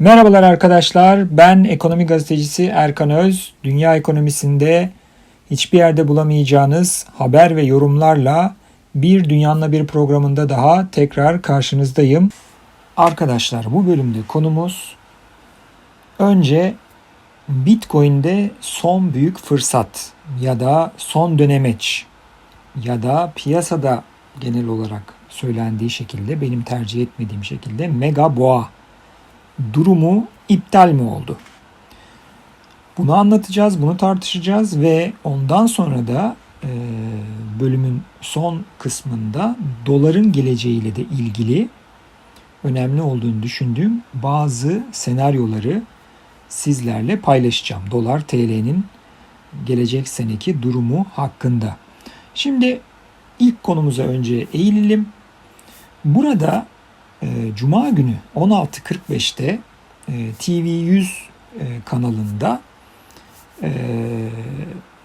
Merhabalar arkadaşlar. Ben ekonomi gazetecisi Erkan Öz. Dünya ekonomisinde hiçbir yerde bulamayacağınız haber ve yorumlarla bir Dünyanla Bir programında daha tekrar karşınızdayım. Arkadaşlar bu bölümde konumuz önce Bitcoin'de son büyük fırsat ya da son dönemeç ya da piyasada genel olarak söylendiği şekilde benim tercih etmediğim şekilde mega boğa durumu iptal mi oldu? Bunu anlatacağız, bunu tartışacağız ve ondan sonra da e, bölümün son kısmında doların geleceğiyle de ilgili önemli olduğunu düşündüğüm bazı senaryoları sizlerle paylaşacağım. Dolar TL'nin gelecek seneki durumu hakkında. Şimdi ilk konumuza önce eğilelim. Burada Cuma günü 16.45'te e, TV100 e, kanalında e,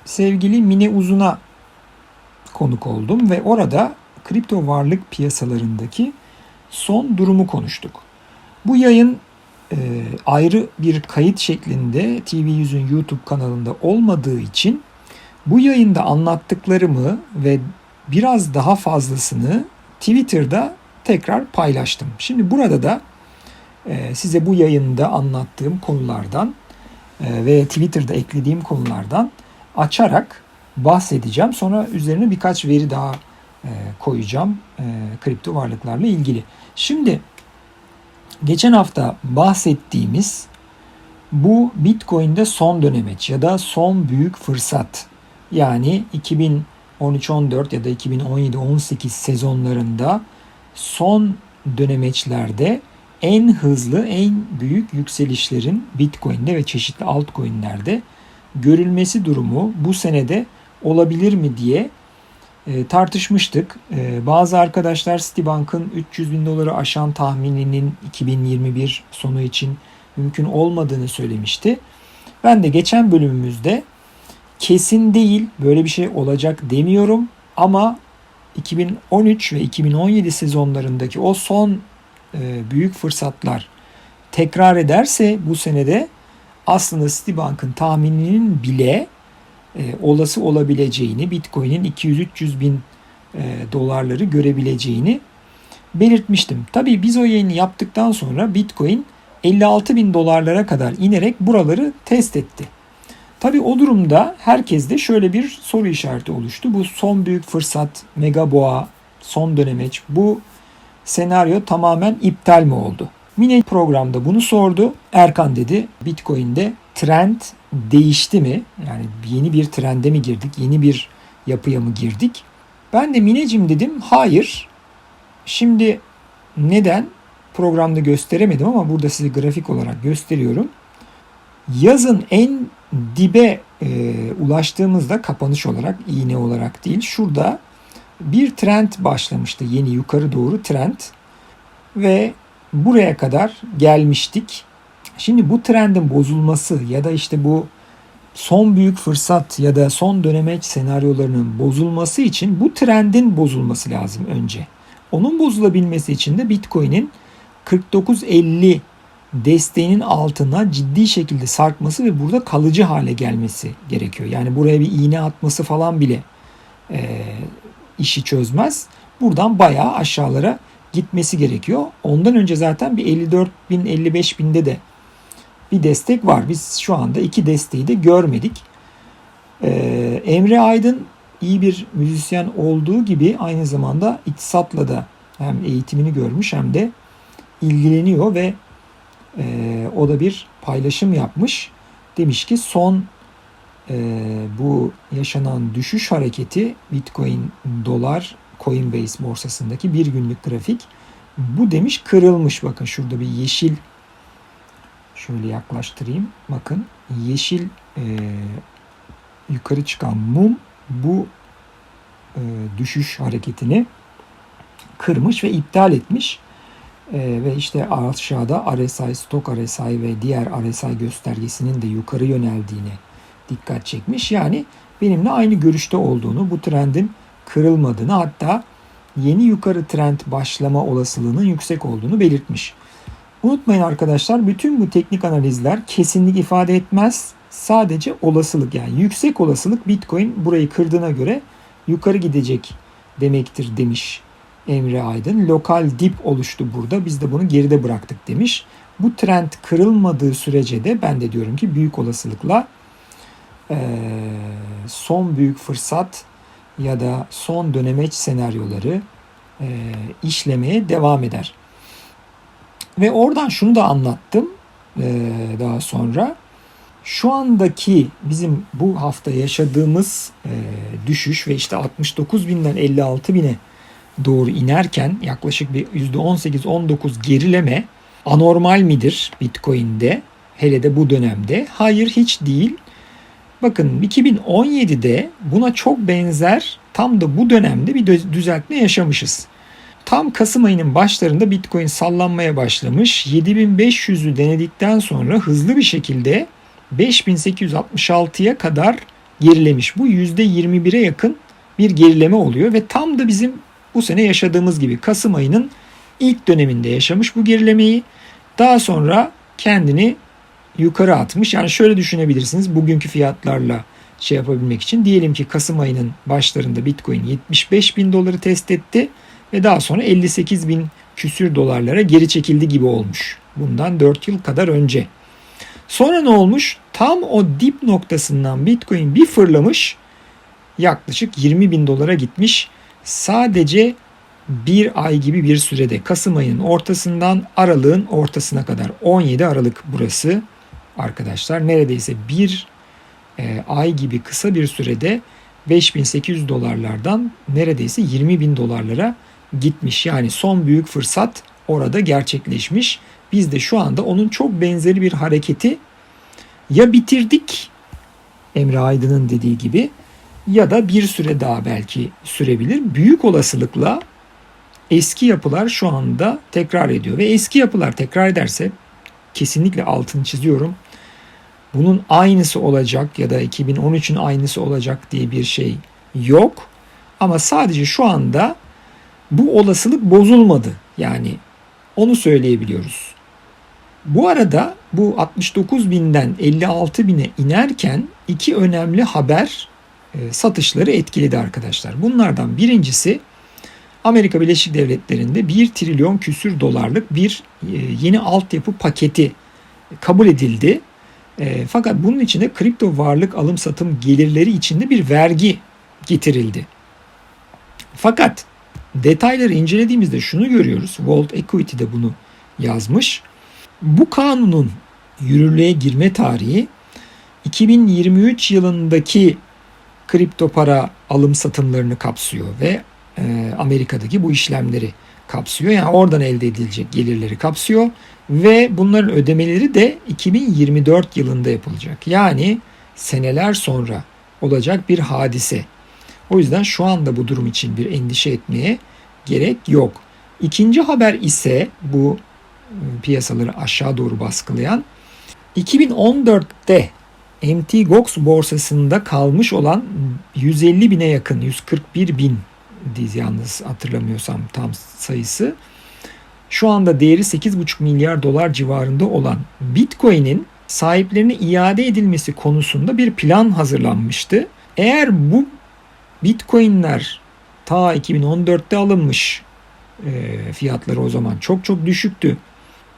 sevgili Mine Uzun'a konuk oldum ve orada kripto varlık piyasalarındaki son durumu konuştuk. Bu yayın ayrı bir kayıt şeklinde TV100'ün YouTube kanalında olmadığı için bu yayında anlattıklarımı ve biraz daha fazlasını Twitter'da tekrar paylaştım. Şimdi burada da e, size bu yayında anlattığım konulardan e, ve Twitter'da eklediğim konulardan açarak bahsedeceğim. Sonra üzerine birkaç veri daha e, koyacağım kripto varlıklarla ilgili. Şimdi geçen hafta bahsettiğimiz bu Bitcoin'de son dönemeç ya da son büyük fırsat yani 2013-14 ya da 2017-18 sezonlarında son dönemeçlerde en hızlı, en büyük yükselişlerin Bitcoin'de ve çeşitli altcoin'lerde görülmesi durumu bu senede olabilir mi diye e, tartışmıştık. E, bazı arkadaşlar Citibank'ın 300 bin doları aşan tahmininin 2021 sonu için mümkün olmadığını söylemişti. Ben de geçen bölümümüzde kesin değil böyle bir şey olacak demiyorum ama 2013 ve 2017 sezonlarındaki o son e, büyük fırsatlar tekrar ederse bu senede aslında Citibank'ın tahmininin bile e, olası olabileceğini, Bitcoin'in 200-300 bin e, dolarları görebileceğini belirtmiştim. Tabii biz o yayını yaptıktan sonra Bitcoin 56 bin dolarlara kadar inerek buraları test etti. Tabii o durumda herkeste şöyle bir soru işareti oluştu. Bu son büyük fırsat, mega boğa, son dönemeç bu senaryo tamamen iptal mi oldu? Mine programda bunu sordu. Erkan dedi Bitcoin'de trend değişti mi? Yani yeni bir trende mi girdik? Yeni bir yapıya mı girdik? Ben de Minecim dedim hayır. Şimdi neden? Programda gösteremedim ama burada size grafik olarak gösteriyorum. Yazın en dibe e, ulaştığımızda kapanış olarak iğne olarak değil şurada bir trend başlamıştı yeni yukarı doğru trend ve buraya kadar gelmiştik. Şimdi bu trendin bozulması ya da işte bu son büyük fırsat ya da son dönemeç senaryolarının bozulması için bu trendin bozulması lazım önce. Onun bozulabilmesi için de Bitcoin'in 49.50 desteğinin altına ciddi şekilde sarkması ve burada kalıcı hale gelmesi gerekiyor. Yani buraya bir iğne atması falan bile e, işi çözmez. Buradan bayağı aşağılara gitmesi gerekiyor. Ondan önce zaten bir 54 bin 55 binde de bir destek var. Biz şu anda iki desteği de görmedik. Ee, Emre Aydın iyi bir müzisyen olduğu gibi aynı zamanda iktisatla da hem eğitimini görmüş hem de ilgileniyor ve e, o da bir paylaşım yapmış. Demiş ki son e, bu yaşanan düşüş hareketi Bitcoin, dolar, Coinbase borsasındaki bir günlük grafik. Bu demiş kırılmış. Bakın şurada bir yeşil şöyle yaklaştırayım. Bakın yeşil e, yukarı çıkan mum bu e, düşüş hareketini kırmış ve iptal etmiş. E, ve işte aşağıda RSI, stok RSI ve diğer RSI göstergesinin de yukarı yöneldiğini dikkat çekmiş. Yani benimle aynı görüşte olduğunu, bu trendin kırılmadığını hatta yeni yukarı trend başlama olasılığının yüksek olduğunu belirtmiş. Unutmayın arkadaşlar bütün bu teknik analizler kesinlik ifade etmez. Sadece olasılık yani yüksek olasılık Bitcoin burayı kırdığına göre yukarı gidecek demektir demiş Emre Aydın. Lokal dip oluştu burada. Biz de bunu geride bıraktık demiş. Bu trend kırılmadığı sürece de ben de diyorum ki büyük olasılıkla son büyük fırsat ya da son dönemeç senaryoları işlemeye devam eder. Ve oradan şunu da anlattım daha sonra. Şu andaki bizim bu hafta yaşadığımız düşüş ve işte 69 binden 56 bine doğru inerken yaklaşık bir %18-19 gerileme anormal midir Bitcoin'de? Hele de bu dönemde. Hayır hiç değil. Bakın 2017'de buna çok benzer tam da bu dönemde bir düzeltme yaşamışız. Tam Kasım ayının başlarında Bitcoin sallanmaya başlamış. 7500'ü denedikten sonra hızlı bir şekilde 5866'ya kadar gerilemiş. Bu %21'e yakın bir gerileme oluyor ve tam da bizim bu sene yaşadığımız gibi Kasım ayının ilk döneminde yaşamış bu gerilemeyi. Daha sonra kendini yukarı atmış. Yani şöyle düşünebilirsiniz bugünkü fiyatlarla şey yapabilmek için. Diyelim ki Kasım ayının başlarında Bitcoin 75 bin doları test etti ve daha sonra 58 bin küsür dolarlara geri çekildi gibi olmuş. Bundan 4 yıl kadar önce. Sonra ne olmuş? Tam o dip noktasından Bitcoin bir fırlamış yaklaşık 20 bin dolara gitmiş. Sadece bir ay gibi bir sürede Kasım ayının ortasından aralığın ortasına kadar 17 Aralık burası arkadaşlar neredeyse bir e, ay gibi kısa bir sürede 5800 dolarlardan neredeyse 20 bin dolarlara gitmiş. Yani son büyük fırsat orada gerçekleşmiş. Biz de şu anda onun çok benzeri bir hareketi ya bitirdik Emre Aydın'ın dediği gibi ya da bir süre daha belki sürebilir. Büyük olasılıkla eski yapılar şu anda tekrar ediyor ve eski yapılar tekrar ederse kesinlikle altını çiziyorum. Bunun aynısı olacak ya da 2013'ün aynısı olacak diye bir şey yok. Ama sadece şu anda bu olasılık bozulmadı. Yani onu söyleyebiliyoruz. Bu arada bu 69 binden 56 bine inerken iki önemli haber satışları etkiledi arkadaşlar. Bunlardan birincisi Amerika Birleşik Devletleri'nde 1 trilyon küsür dolarlık bir e, yeni altyapı paketi kabul edildi. E, fakat bunun içinde kripto varlık alım satım gelirleri içinde bir vergi getirildi. Fakat detayları incelediğimizde şunu görüyoruz. World Equity de bunu yazmış. Bu kanunun yürürlüğe girme tarihi 2023 yılındaki kripto para alım satımlarını kapsıyor ve e, Amerika'daki bu işlemleri kapsıyor. Yani oradan elde edilecek gelirleri kapsıyor ve bunların ödemeleri de 2024 yılında yapılacak. Yani seneler sonra olacak bir hadise. O yüzden şu anda bu durum için bir endişe etmeye gerek yok. İkinci haber ise bu e, piyasaları aşağı doğru baskılayan 2014'te MT Gox borsasında kalmış olan 150 bine yakın 141 bin diz yalnız hatırlamıyorsam tam sayısı şu anda değeri 8,5 milyar dolar civarında olan Bitcoin'in sahiplerine iade edilmesi konusunda bir plan hazırlanmıştı. Eğer bu Bitcoin'ler ta 2014'te alınmış e, fiyatları o zaman çok çok düşüktü.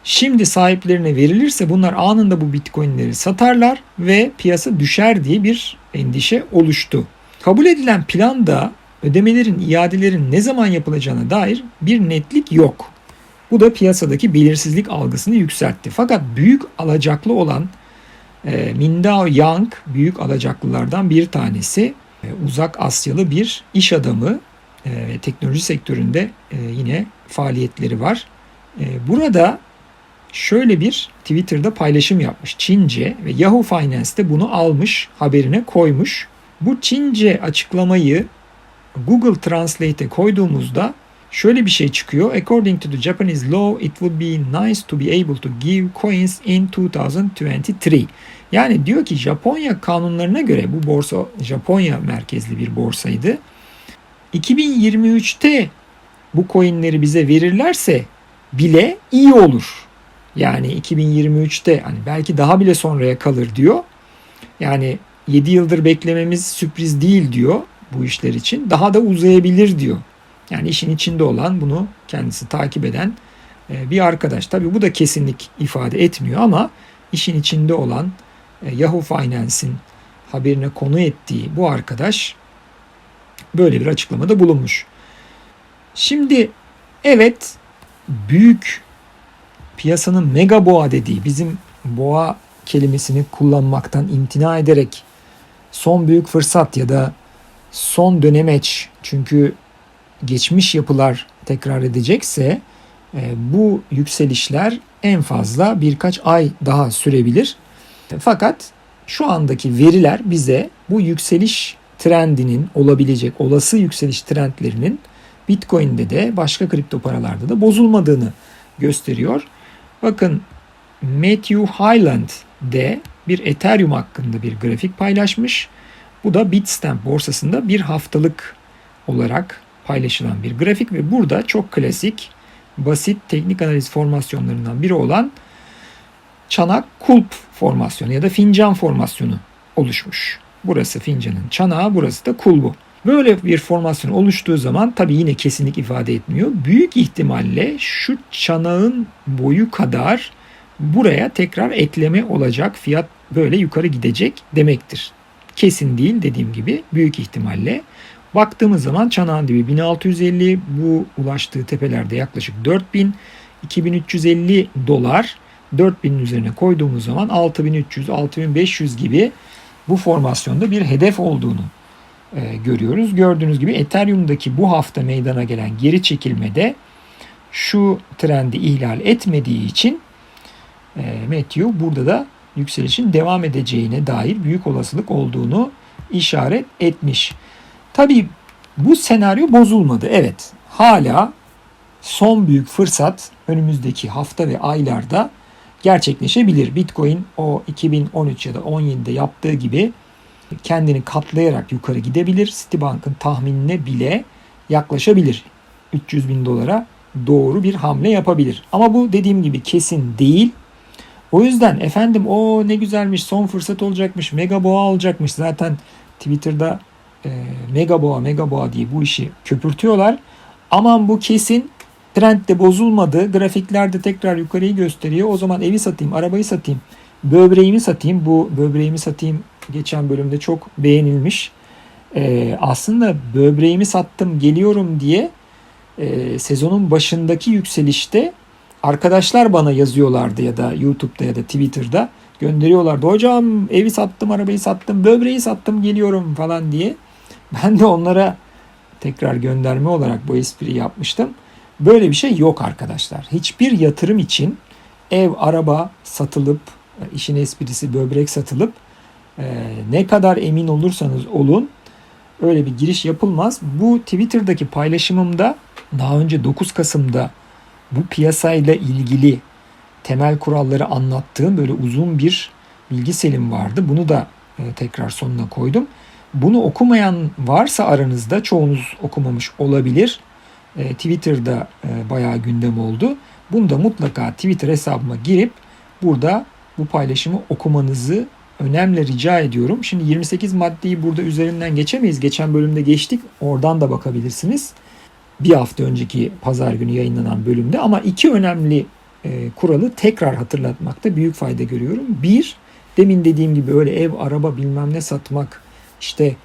Şimdi sahiplerine verilirse bunlar anında bu bitcoinleri satarlar ve piyasa düşer diye bir endişe oluştu. Kabul edilen planda ödemelerin, iadelerin ne zaman yapılacağına dair bir netlik yok. Bu da piyasadaki belirsizlik algısını yükseltti. Fakat büyük alacaklı olan e, Mindao Yang büyük alacaklılardan bir tanesi. E, uzak Asyalı bir iş adamı e, teknoloji sektöründe e, yine faaliyetleri var. E, burada şöyle bir Twitter'da paylaşım yapmış Çince ve Yahoo Finance'te bunu almış haberine koymuş. Bu Çince açıklamayı Google Translate'e koyduğumuzda şöyle bir şey çıkıyor. According to the Japanese law, it would be nice to be able to give coins in 2023. Yani diyor ki Japonya kanunlarına göre bu borsa Japonya merkezli bir borsaydı. 2023'te bu coinleri bize verirlerse bile iyi olur. Yani 2023'te hani belki daha bile sonraya kalır diyor. Yani 7 yıldır beklememiz sürpriz değil diyor bu işler için. Daha da uzayabilir diyor. Yani işin içinde olan bunu kendisi takip eden e, bir arkadaş. Tabii bu da kesinlik ifade etmiyor ama işin içinde olan e, Yahoo Finance'in haberine konu ettiği bu arkadaş böyle bir açıklamada bulunmuş. Şimdi evet büyük piyasanın mega boğa dediği bizim boğa kelimesini kullanmaktan imtina ederek son büyük fırsat ya da son dönemeç çünkü geçmiş yapılar tekrar edecekse e, bu yükselişler en fazla birkaç ay daha sürebilir. Fakat şu andaki veriler bize bu yükseliş trendinin olabilecek olası yükseliş trendlerinin Bitcoin'de de başka kripto paralarda da bozulmadığını gösteriyor. Bakın Matthew Hyland de bir Ethereum hakkında bir grafik paylaşmış. Bu da Bitstamp borsasında bir haftalık olarak paylaşılan bir grafik ve burada çok klasik basit teknik analiz formasyonlarından biri olan çanak kulp formasyonu ya da fincan formasyonu oluşmuş. Burası fincanın çanağı, burası da kulbu. Böyle bir formasyon oluştuğu zaman tabi yine kesinlik ifade etmiyor. Büyük ihtimalle şu çanağın boyu kadar buraya tekrar ekleme olacak. Fiyat böyle yukarı gidecek demektir. Kesin değil dediğim gibi büyük ihtimalle. Baktığımız zaman çanağın dibi 1650 bu ulaştığı tepelerde yaklaşık 4000 2350 dolar 4000'in üzerine koyduğumuz zaman 6300 6500 gibi bu formasyonda bir hedef olduğunu e, görüyoruz. Gördüğünüz gibi Ethereum'daki bu hafta meydana gelen geri çekilmede şu trendi ihlal etmediği için e, Matthew burada da yükselişin devam edeceğine dair büyük olasılık olduğunu işaret etmiş. Tabii bu senaryo bozulmadı. Evet hala son büyük fırsat önümüzdeki hafta ve aylarda gerçekleşebilir. Bitcoin o 2013 ya da 17'de yaptığı gibi kendini katlayarak yukarı gidebilir. Citibank'ın tahminine bile yaklaşabilir. 300 bin dolara doğru bir hamle yapabilir. Ama bu dediğim gibi kesin değil. O yüzden efendim o ne güzelmiş son fırsat olacakmış mega boğa olacakmış zaten Twitter'da e, mega boğa mega boğa diye bu işi köpürtüyorlar. Aman bu kesin trend de bozulmadı grafiklerde tekrar yukarıyı gösteriyor o zaman evi satayım arabayı satayım böbreğimi satayım bu böbreğimi satayım geçen bölümde çok beğenilmiş. Ee, aslında böbreğimi sattım geliyorum diye e, sezonun başındaki yükselişte arkadaşlar bana yazıyorlardı ya da YouTube'da ya da Twitter'da gönderiyorlardı. Hocam evi sattım, arabayı sattım, böbreği sattım geliyorum falan diye. Ben de onlara tekrar gönderme olarak bu espriyi yapmıştım. Böyle bir şey yok arkadaşlar. Hiçbir yatırım için ev, araba satılıp, işin esprisi böbrek satılıp ee, ne kadar emin olursanız olun öyle bir giriş yapılmaz. Bu Twitter'daki paylaşımımda daha önce 9 Kasım'da bu piyasayla ilgili temel kuralları anlattığım böyle uzun bir bilgi vardı. Bunu da e, tekrar sonuna koydum. Bunu okumayan varsa aranızda çoğunuz okumamış olabilir. E, Twitter'da e, bayağı gündem oldu. Bunu da mutlaka Twitter hesabıma girip burada bu paylaşımı okumanızı önemli rica ediyorum. Şimdi 28 maddeyi burada üzerinden geçemeyiz. Geçen bölümde geçtik. Oradan da bakabilirsiniz. Bir hafta önceki pazar günü yayınlanan bölümde ama iki önemli e, kuralı tekrar hatırlatmakta büyük fayda görüyorum. Bir, demin dediğim gibi öyle ev, araba bilmem ne satmak işte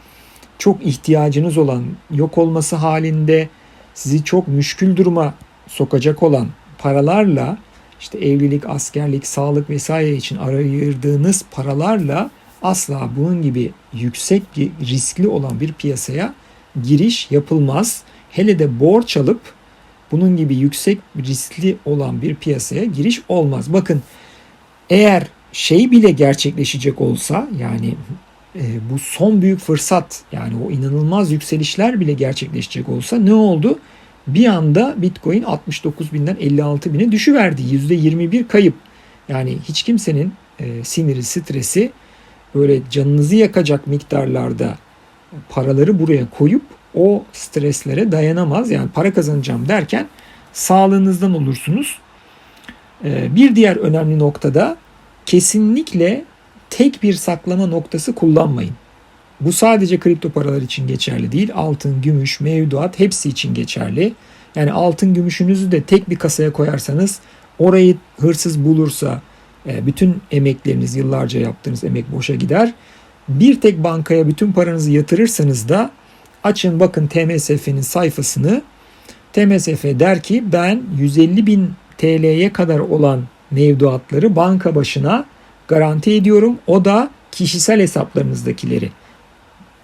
çok ihtiyacınız olan yok olması halinde sizi çok müşkül duruma sokacak olan paralarla işte evlilik, askerlik, sağlık vesaire için ayırdığınız paralarla asla bunun gibi yüksek riskli olan bir piyasaya giriş yapılmaz. Hele de borç alıp bunun gibi yüksek riskli olan bir piyasaya giriş olmaz. Bakın eğer şey bile gerçekleşecek olsa yani e, bu son büyük fırsat yani o inanılmaz yükselişler bile gerçekleşecek olsa ne oldu? Bir anda Bitcoin 69 binden 56 bine düşüverdi. %21 kayıp. Yani hiç kimsenin e, siniri, stresi böyle canınızı yakacak miktarlarda paraları buraya koyup o streslere dayanamaz. Yani para kazanacağım derken sağlığınızdan olursunuz. Ee, bir diğer önemli noktada kesinlikle tek bir saklama noktası kullanmayın. Bu sadece kripto paralar için geçerli değil. Altın, gümüş, mevduat hepsi için geçerli. Yani altın gümüşünüzü de tek bir kasaya koyarsanız orayı hırsız bulursa e, bütün emekleriniz, yıllarca yaptığınız emek boşa gider. Bir tek bankaya bütün paranızı yatırırsanız da açın bakın TMSF'nin sayfasını. TMSF der ki ben 150 bin TL'ye kadar olan mevduatları banka başına garanti ediyorum. O da kişisel hesaplarınızdakileri.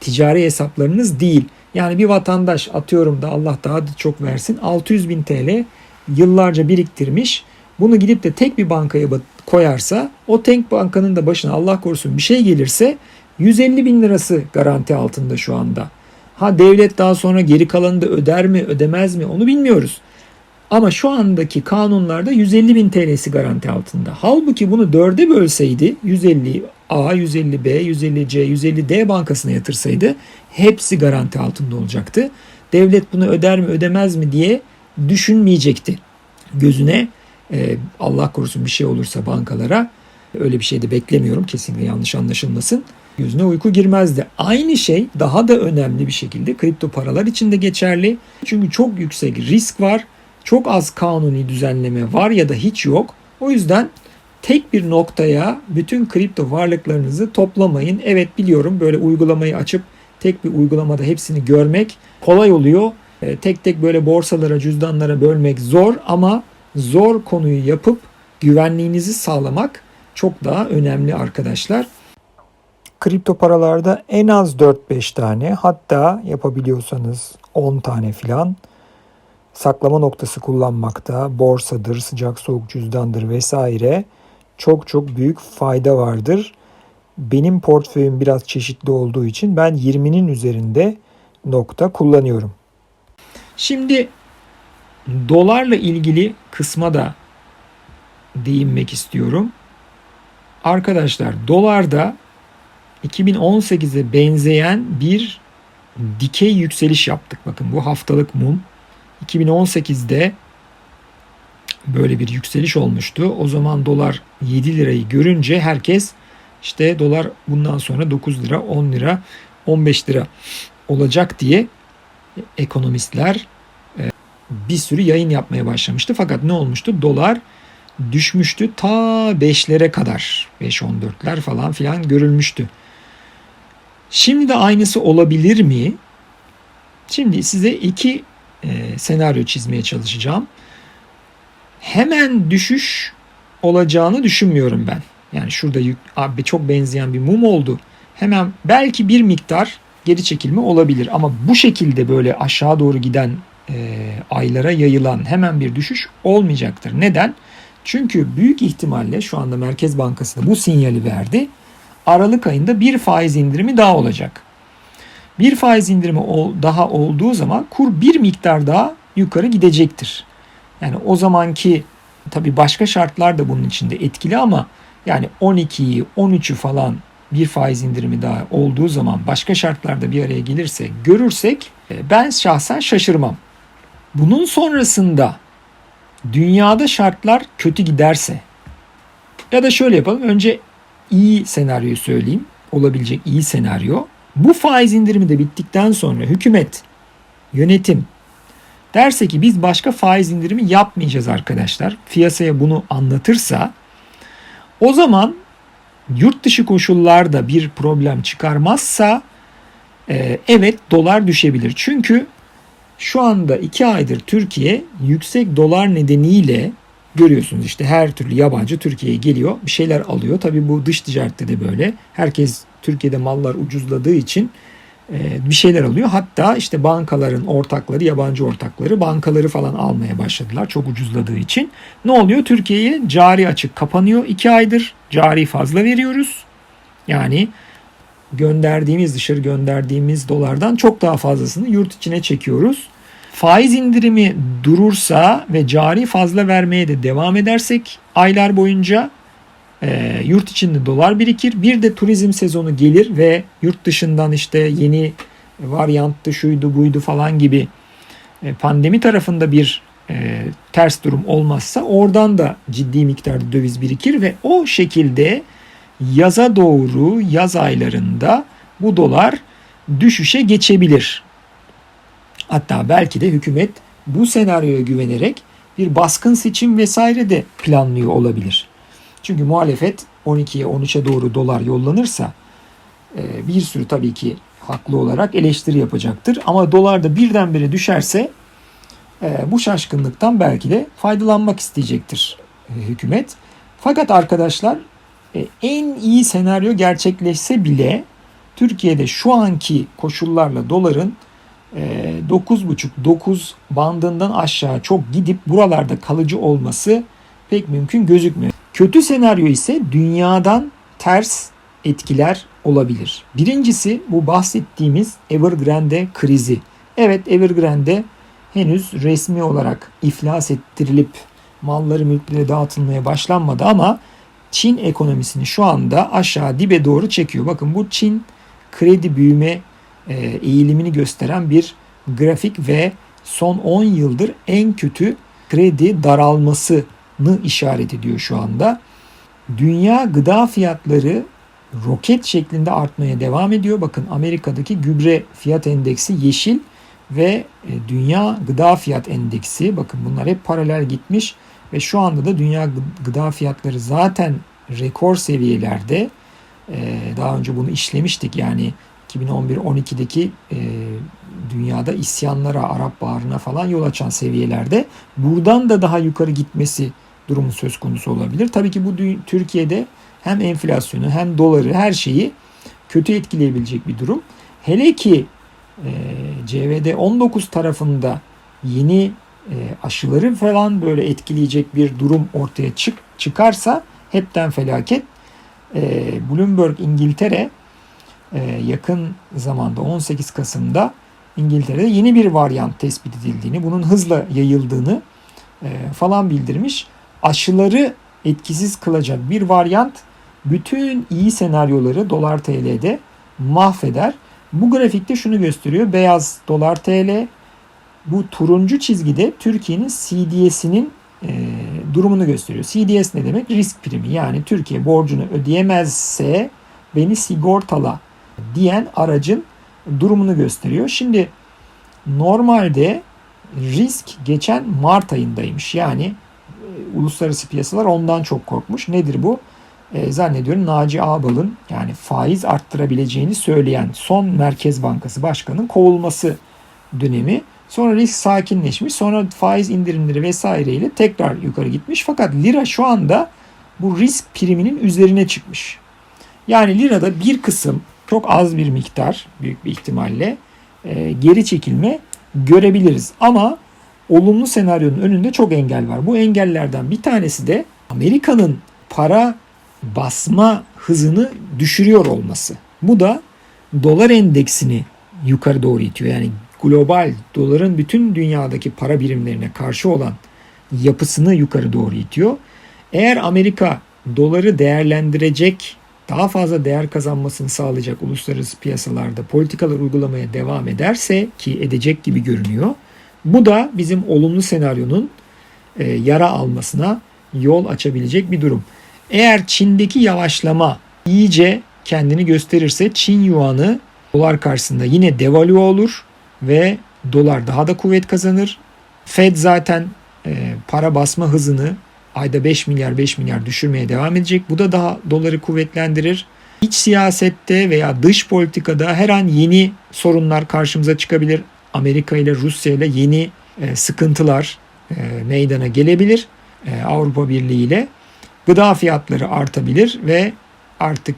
Ticari hesaplarınız değil. Yani bir vatandaş atıyorum da Allah daha da çok versin 600 bin TL yıllarca biriktirmiş. Bunu gidip de tek bir bankaya koyarsa o tek bankanın da başına Allah korusun bir şey gelirse 150 bin lirası garanti altında şu anda. Ha devlet daha sonra geri kalanını da öder mi ödemez mi onu bilmiyoruz. Ama şu andaki kanunlarda 150 bin TL'si garanti altında. Halbuki bunu dörde bölseydi 150 A, 150B, 150C, 150D bankasına yatırsaydı hepsi garanti altında olacaktı. Devlet bunu öder mi ödemez mi diye düşünmeyecekti. Gözüne e, Allah korusun bir şey olursa bankalara öyle bir şey de beklemiyorum kesinlikle yanlış anlaşılmasın. Gözüne uyku girmezdi. Aynı şey daha da önemli bir şekilde kripto paralar için de geçerli. Çünkü çok yüksek risk var. Çok az kanuni düzenleme var ya da hiç yok. O yüzden tek bir noktaya bütün kripto varlıklarınızı toplamayın. Evet biliyorum böyle uygulamayı açıp tek bir uygulamada hepsini görmek kolay oluyor. E, tek tek böyle borsalara, cüzdanlara bölmek zor ama zor konuyu yapıp güvenliğinizi sağlamak çok daha önemli arkadaşlar. Kripto paralarda en az 4-5 tane hatta yapabiliyorsanız 10 tane filan saklama noktası kullanmakta borsadır, sıcak soğuk cüzdandır vesaire çok çok büyük fayda vardır. Benim portföyüm biraz çeşitli olduğu için ben 20'nin üzerinde nokta kullanıyorum. Şimdi dolarla ilgili kısma da değinmek istiyorum. Arkadaşlar dolarda 2018'e benzeyen bir dikey yükseliş yaptık. Bakın bu haftalık mum. 2018'de böyle bir yükseliş olmuştu. O zaman dolar 7 lirayı görünce herkes işte dolar bundan sonra 9 lira, 10 lira, 15 lira olacak diye ekonomistler e, bir sürü yayın yapmaya başlamıştı. Fakat ne olmuştu? Dolar düşmüştü ta 5'lere kadar. 5-14'ler falan filan görülmüştü. Şimdi de aynısı olabilir mi? Şimdi size iki e, senaryo çizmeye çalışacağım. Hemen düşüş olacağını düşünmüyorum ben. Yani şurada yük, abi çok benzeyen bir mum oldu. Hemen belki bir miktar geri çekilme olabilir ama bu şekilde böyle aşağı doğru giden e, aylara yayılan hemen bir düşüş olmayacaktır. Neden? Çünkü büyük ihtimalle şu anda Merkez Bankası da bu sinyali verdi. Aralık ayında bir faiz indirimi daha olacak. Bir faiz indirimi daha olduğu zaman kur bir miktar daha yukarı gidecektir. Yani o zamanki tabii başka şartlar da bunun içinde etkili ama yani 12'yi 13'ü falan bir faiz indirimi daha olduğu zaman başka şartlarda bir araya gelirse görürsek e, ben şahsen şaşırmam. Bunun sonrasında dünyada şartlar kötü giderse ya da şöyle yapalım önce iyi senaryoyu söyleyeyim. Olabilecek iyi senaryo. Bu faiz indirimi de bittikten sonra hükümet, yönetim derse ki biz başka faiz indirimi yapmayacağız arkadaşlar. Piyasaya bunu anlatırsa o zaman yurt dışı koşullarda bir problem çıkarmazsa e, evet dolar düşebilir. Çünkü şu anda iki aydır Türkiye yüksek dolar nedeniyle görüyorsunuz işte her türlü yabancı Türkiye'ye geliyor bir şeyler alıyor. Tabii bu dış ticarette de böyle. Herkes Türkiye'de mallar ucuzladığı için e, bir şeyler alıyor. Hatta işte bankaların ortakları, yabancı ortakları bankaları falan almaya başladılar çok ucuzladığı için. Ne oluyor? Türkiye'ye cari açık kapanıyor. iki aydır cari fazla veriyoruz. Yani gönderdiğimiz dışarı gönderdiğimiz dolardan çok daha fazlasını yurt içine çekiyoruz. Faiz indirimi durursa ve cari fazla vermeye de devam edersek aylar boyunca e, yurt içinde dolar birikir. Bir de turizm sezonu gelir ve yurt dışından işte yeni varyanttı şuydu buydu falan gibi e, pandemi tarafında bir e, ters durum olmazsa oradan da ciddi miktarda döviz birikir ve o şekilde yaza doğru yaz aylarında bu dolar düşüşe geçebilir. Hatta belki de hükümet bu senaryoya güvenerek bir baskın seçim vesaire de planlıyor olabilir. Çünkü muhalefet 12'ye 13'e doğru dolar yollanırsa e, bir sürü tabii ki haklı olarak eleştiri yapacaktır. Ama dolar da birdenbire düşerse e, bu şaşkınlıktan belki de faydalanmak isteyecektir e, hükümet. Fakat arkadaşlar en iyi senaryo gerçekleşse bile Türkiye'de şu anki koşullarla doların 9,5-9 bandından aşağı çok gidip buralarda kalıcı olması pek mümkün gözükmüyor. Kötü senaryo ise dünyadan ters etkiler olabilir. Birincisi bu bahsettiğimiz Evergrande krizi. Evet Evergrande henüz resmi olarak iflas ettirilip malları mülkleri dağıtılmaya başlanmadı ama Çin ekonomisini şu anda aşağı dibe doğru çekiyor. Bakın bu Çin kredi büyüme eğilimini gösteren bir grafik ve son 10 yıldır en kötü kredi daralmasını işaret ediyor şu anda. Dünya gıda fiyatları roket şeklinde artmaya devam ediyor. Bakın Amerika'daki gübre fiyat endeksi yeşil ve e, dünya gıda fiyat endeksi bakın bunlar hep paralel gitmiş ve şu anda da dünya gıda fiyatları zaten rekor seviyelerde. E, daha önce bunu işlemiştik yani 2011-12'deki e, dünyada isyanlara, Arap Baharı'na falan yol açan seviyelerde buradan da daha yukarı gitmesi durumu söz konusu olabilir. Tabii ki bu Türkiye'de hem enflasyonu hem doları her şeyi kötü etkileyebilecek bir durum. Hele ki e, CVD 19 tarafında yeni e, aşıları falan böyle etkileyecek bir durum ortaya çık çıkarsa hepten felaket. E, Bloomberg İngiltere yakın zamanda 18 Kasım'da İngiltere'de yeni bir varyant tespit edildiğini, bunun hızla yayıldığını e, falan bildirmiş. Aşıları etkisiz kılacak bir varyant bütün iyi senaryoları dolar TL'de mahveder. Bu grafikte şunu gösteriyor. Beyaz dolar TL. Bu turuncu çizgide Türkiye'nin CDS'inin e, durumunu gösteriyor. CDS ne demek? Risk primi. Yani Türkiye borcunu ödeyemezse beni sigortala diyen aracın durumunu gösteriyor. Şimdi normalde risk geçen Mart ayındaymış. Yani e, uluslararası piyasalar ondan çok korkmuş. Nedir bu? E, zannediyorum Naci Ağbal'ın yani faiz arttırabileceğini söyleyen son Merkez Bankası Başkanı'nın kovulması dönemi. Sonra risk sakinleşmiş. Sonra faiz indirimleri vesaireyle tekrar yukarı gitmiş. Fakat lira şu anda bu risk priminin üzerine çıkmış. Yani lirada bir kısım çok az bir miktar büyük bir ihtimalle e, geri çekilme görebiliriz. Ama olumlu senaryonun önünde çok engel var. Bu engellerden bir tanesi de Amerika'nın para basma hızını düşürüyor olması. Bu da dolar endeksini yukarı doğru itiyor. Yani global doların bütün dünyadaki para birimlerine karşı olan yapısını yukarı doğru itiyor. Eğer Amerika doları değerlendirecek, daha fazla değer kazanmasını sağlayacak uluslararası piyasalarda politikalar uygulamaya devam ederse ki edecek gibi görünüyor. Bu da bizim olumlu senaryonun e, yara almasına yol açabilecek bir durum. Eğer Çin'deki yavaşlama iyice kendini gösterirse Çin yuanı dolar karşısında yine devalüe olur ve dolar daha da kuvvet kazanır. Fed zaten e, para basma hızını ayda 5 milyar 5 milyar düşürmeye devam edecek. Bu da daha doları kuvvetlendirir. İç siyasette veya dış politikada her an yeni sorunlar karşımıza çıkabilir. Amerika ile Rusya ile yeni e, sıkıntılar e, meydana gelebilir. E, Avrupa Birliği ile gıda fiyatları artabilir ve artık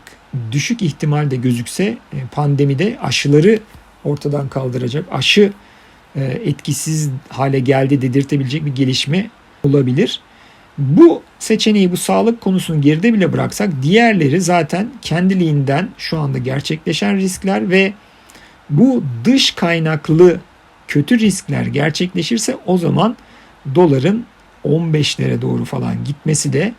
düşük ihtimalde gözükse e, pandemide aşıları ortadan kaldıracak, aşı etkisiz hale geldi dedirtebilecek bir gelişme olabilir. Bu seçeneği, bu sağlık konusunu geride bile bıraksak diğerleri zaten kendiliğinden şu anda gerçekleşen riskler ve bu dış kaynaklı kötü riskler gerçekleşirse o zaman doların 15'lere doğru falan gitmesi de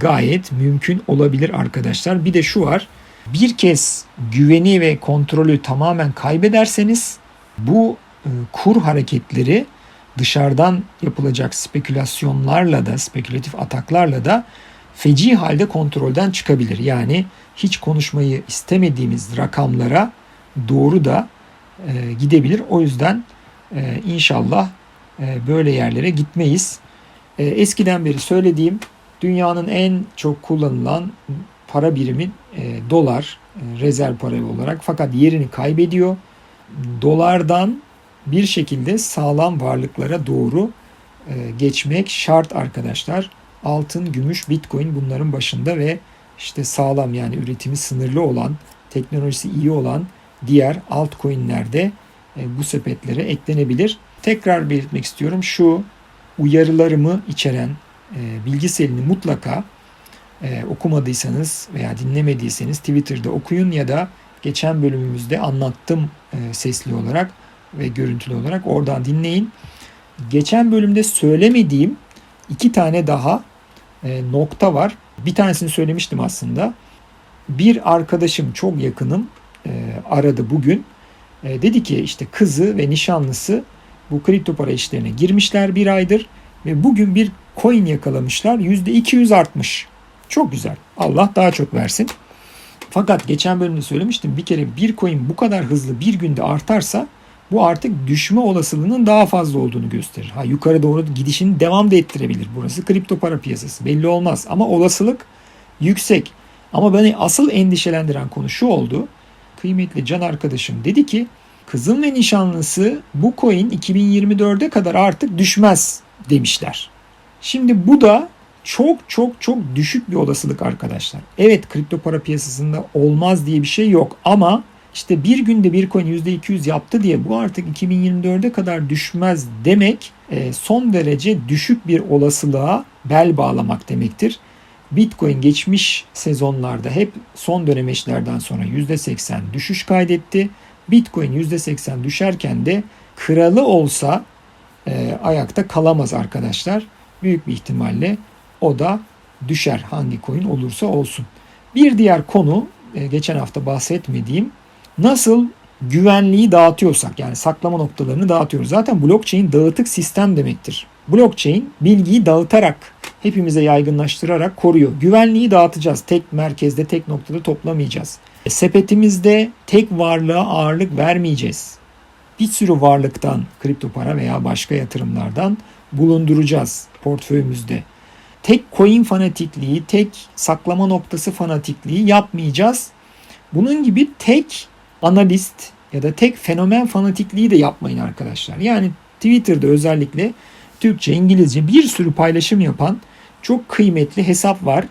gayet mümkün olabilir arkadaşlar. Bir de şu var. Bir kez güveni ve kontrolü tamamen kaybederseniz bu e, kur hareketleri dışarıdan yapılacak spekülasyonlarla da, spekülatif ataklarla da feci halde kontrolden çıkabilir. Yani hiç konuşmayı istemediğimiz rakamlara doğru da e, gidebilir. O yüzden e, inşallah e, böyle yerlere gitmeyiz. E, eskiden beri söylediğim dünyanın en çok kullanılan para birimi e, dolar e, rezerv para olarak fakat yerini kaybediyor. Dolardan bir şekilde sağlam varlıklara doğru e, geçmek şart arkadaşlar. Altın, gümüş, bitcoin bunların başında ve işte sağlam yani üretimi sınırlı olan, teknolojisi iyi olan diğer altcoin'ler de e, bu sepetlere eklenebilir. Tekrar belirtmek istiyorum şu uyarılarımı içeren e, bilgi selini mutlaka e, okumadıysanız veya dinlemediyseniz Twitter'da okuyun ya da geçen bölümümüzde anlattım sesli olarak ve görüntülü olarak oradan dinleyin. Geçen bölümde söylemediğim iki tane daha e, nokta var. Bir tanesini söylemiştim aslında. Bir arkadaşım çok yakınım e, aradı bugün. E, dedi ki işte kızı ve nişanlısı bu kripto para işlerine girmişler bir aydır ve bugün bir coin yakalamışlar. %200 artmış. Çok güzel. Allah daha çok versin. Fakat geçen bölümde söylemiştim bir kere bir coin bu kadar hızlı bir günde artarsa bu artık düşme olasılığının daha fazla olduğunu gösterir. Ha yukarı doğru gidişini devam da ettirebilir. Burası kripto para piyasası. Belli olmaz ama olasılık yüksek. Ama beni asıl endişelendiren konu şu oldu. Kıymetli can arkadaşım dedi ki kızım ve nişanlısı bu coin 2024'e kadar artık düşmez demişler. Şimdi bu da çok çok çok düşük bir olasılık arkadaşlar. Evet kripto para piyasasında olmaz diye bir şey yok ama işte bir günde bir coin %200 yaptı diye bu artık 2024'e kadar düşmez demek e, son derece düşük bir olasılığa bel bağlamak demektir. Bitcoin geçmiş sezonlarda hep son dönemeçlerden sonra %80 düşüş kaydetti. Bitcoin %80 düşerken de kralı olsa e, ayakta kalamaz arkadaşlar. Büyük bir ihtimalle o da düşer hangi coin olursa olsun. Bir diğer konu e, geçen hafta bahsetmediğim nasıl güvenliği dağıtıyorsak yani saklama noktalarını dağıtıyoruz. Zaten blockchain dağıtık sistem demektir. Blockchain bilgiyi dağıtarak hepimize yaygınlaştırarak koruyor. Güvenliği dağıtacağız. Tek merkezde, tek noktada toplamayacağız. E, sepetimizde tek varlığa ağırlık vermeyeceğiz. Bir sürü varlıktan, kripto para veya başka yatırımlardan bulunduracağız portföyümüzde. Tek coin fanatikliği, tek saklama noktası fanatikliği yapmayacağız. Bunun gibi tek analist ya da tek fenomen fanatikliği de yapmayın arkadaşlar. Yani Twitter'da özellikle Türkçe, İngilizce bir sürü paylaşım yapan çok kıymetli hesap var.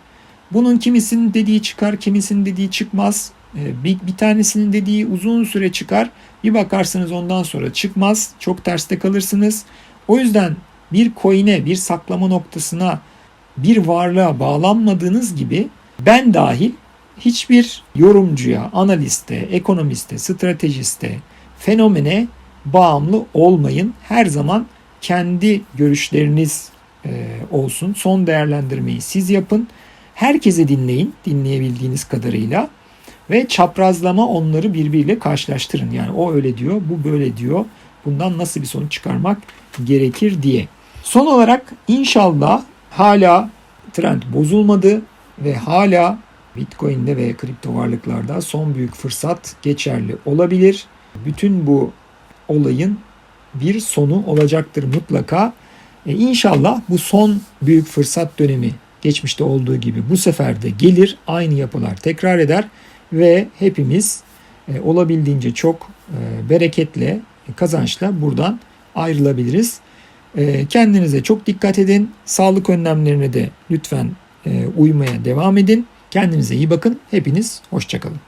Bunun kimisinin dediği çıkar, kimisinin dediği çıkmaz. Ee, bir, bir tanesinin dediği uzun süre çıkar. Bir bakarsınız ondan sonra çıkmaz. Çok terste kalırsınız. O yüzden bir coin'e, bir saklama noktasına, bir varlığa bağlanmadığınız gibi ben dahil hiçbir yorumcuya, analiste, ekonomiste, stratejiste, fenomene bağımlı olmayın. Her zaman kendi görüşleriniz e, olsun. Son değerlendirmeyi siz yapın. Herkese dinleyin dinleyebildiğiniz kadarıyla ve çaprazlama onları birbiriyle karşılaştırın. Yani o öyle diyor, bu böyle diyor. Bundan nasıl bir sonuç çıkarmak gerekir diye. Son olarak inşallah hala trend bozulmadı ve hala Bitcoin'de ve kripto varlıklarda son büyük fırsat geçerli olabilir. Bütün bu olayın bir sonu olacaktır mutlaka. E inşallah bu son büyük fırsat dönemi geçmişte olduğu gibi bu sefer de gelir. Aynı yapılar tekrar eder ve hepimiz e, olabildiğince çok e, bereketle, kazançla buradan ayrılabiliriz. E, kendinize çok dikkat edin. Sağlık önlemlerine de lütfen e, uymaya devam edin. Kendinize iyi bakın. Hepiniz hoşçakalın.